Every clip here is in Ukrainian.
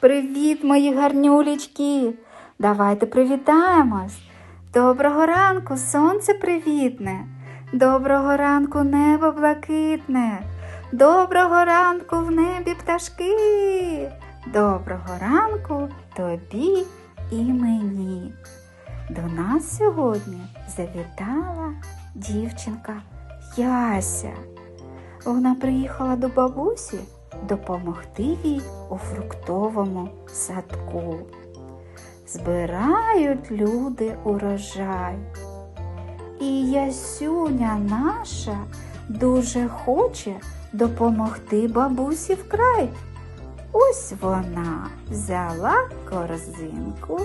Привіт, мої гарнюлечки! Давайте привітаємось. Доброго ранку, сонце привітне. Доброго ранку, небо блакитне. Доброго ранку в небі пташки. Доброго ранку тобі і мені. До нас сьогодні завітала дівчинка Яся. Вона приїхала до бабусі допомогти їй у фруктовому садку. Збирають люди урожай. І ясюня наша дуже хоче допомогти бабусі вкрай. Ось вона взяла корзинку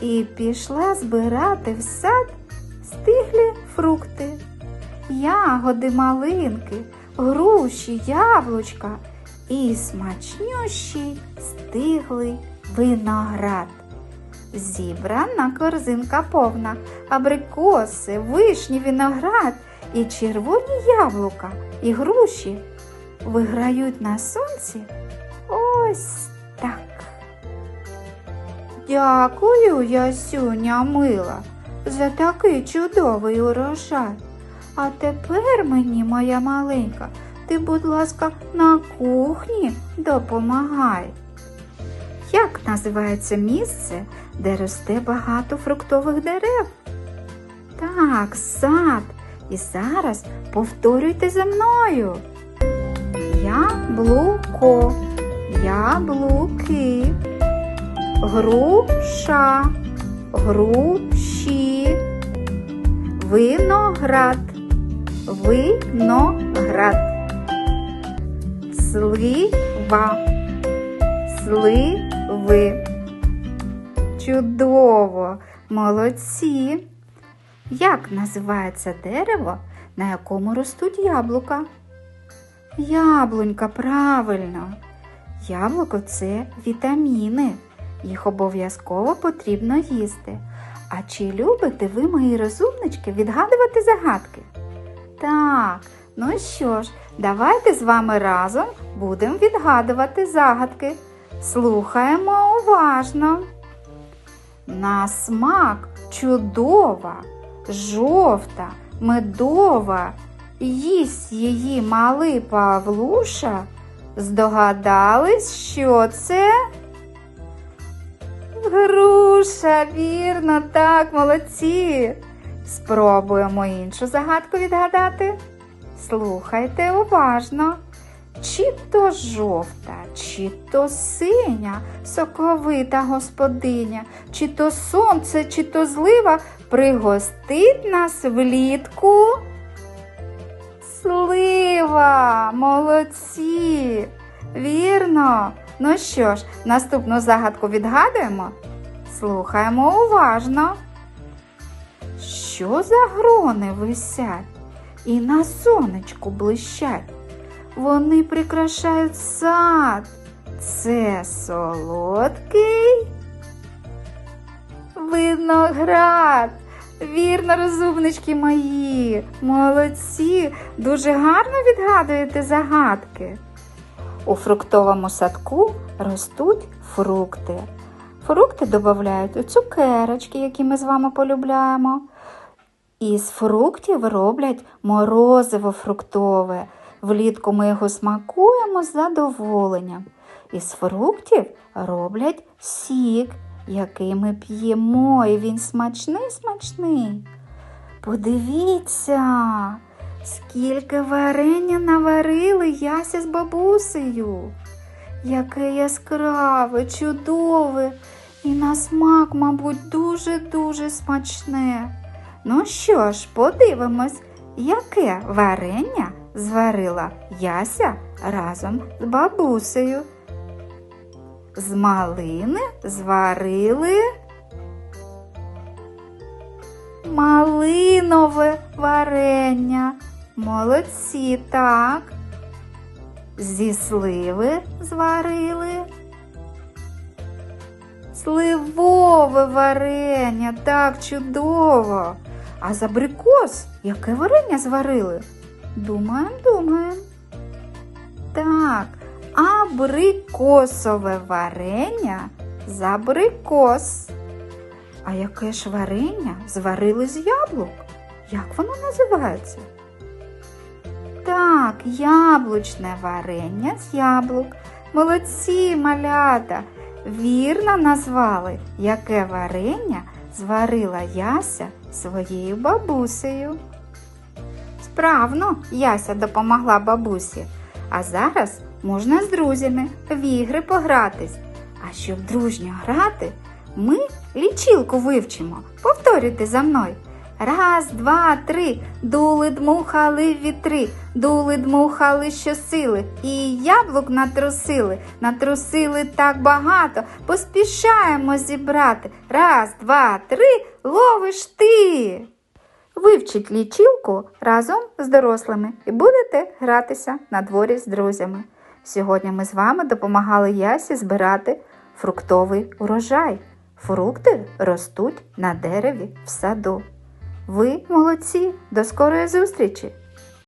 і пішла збирати в сад стиглі фрукти, ягоди малинки, груші, яблучка і смачнющий стиглий виноград. Зібрана корзинка повна, абрикоси, вишні, виноград і червоні яблука, і груші виграють на сонці ось так. Дякую, Ясюня мила, за такий чудовий урожай. А тепер мені, моя маленька, ти, будь ласка, на кухні допомагай. Як називається місце, де росте багато фруктових дерев? Так, сад. І зараз повторюйте за мною. Яблуко, яблуки, груша, груші, виноград, виноград, слива, сливи. Чудово, молодці. Як називається дерево, на якому ростуть яблука? Яблунька, правильно. Яблуко це вітаміни. Їх обов'язково потрібно їсти. А чи любите ви, мої розумнички, відгадувати загадки? Так, ну що ж, давайте з вами разом будемо відгадувати загадки. Слухаємо уважно. На смак чудова, жовта, медова, їсть її малий Павлуша. Здогадались, що це? Груша, вірно, так, молодці. Спробуємо іншу загадку відгадати. Слухайте уважно. Чи то жовта, чи то синя, соковита господиня, чи то сонце, чи то злива пригостить нас влітку. Слива, молодці! Вірно. Ну що ж, наступну загадку відгадуємо? Слухаємо уважно. Що за грони висять і на сонечку блищать? Вони прикрашають сад. Це солодкий виноград. Вірно, розумнички мої, молодці, дуже гарно відгадуєте загадки. У фруктовому садку ростуть фрукти. Фрукти додають у цукерочки, які ми з вами полюбляємо. Із фруктів роблять морозиво фруктове. Влітку ми його смакуємо з задоволенням. Із фруктів роблять сік, який ми п'ємо, і він смачний смачний. Подивіться, скільки варення наварили Яся з бабусею. Яке яскраве, чудове і на смак, мабуть, дуже-дуже смачне. Ну що ж, подивимось, яке варення зварила Яся разом з бабусею. З малини зварили малинове варення. Молодці, так. Зі сливи зварили. Сливове варення, так чудово. А з абрикос яке варення зварили? Думаємо, думаємо. Так, абрикосове варення з абрикос. А яке ж варення зварили з яблук? Як воно називається? Так, яблучне варення з яблук. Молодці, малята! Вірно назвали, яке варення зварила Яся своєю бабусею. Справно Яся допомогла бабусі, а зараз можна з друзями в ігри погратись. А щоб дружньо грати, ми лічилку вивчимо. Повторюйте за мною. Раз, два, три. Дули дмухали вітри, дули дмухали щосили, і яблук натрусили, натрусили так багато, поспішаємо зібрати. Раз, два, три, ловиш ти. Вивчіть лічилку разом з дорослими і будете гратися на дворі з друзями. Сьогодні ми з вами допомагали Ясі збирати фруктовий урожай. Фрукти ростуть на дереві в саду. Ви молодці! До скорої зустрічі!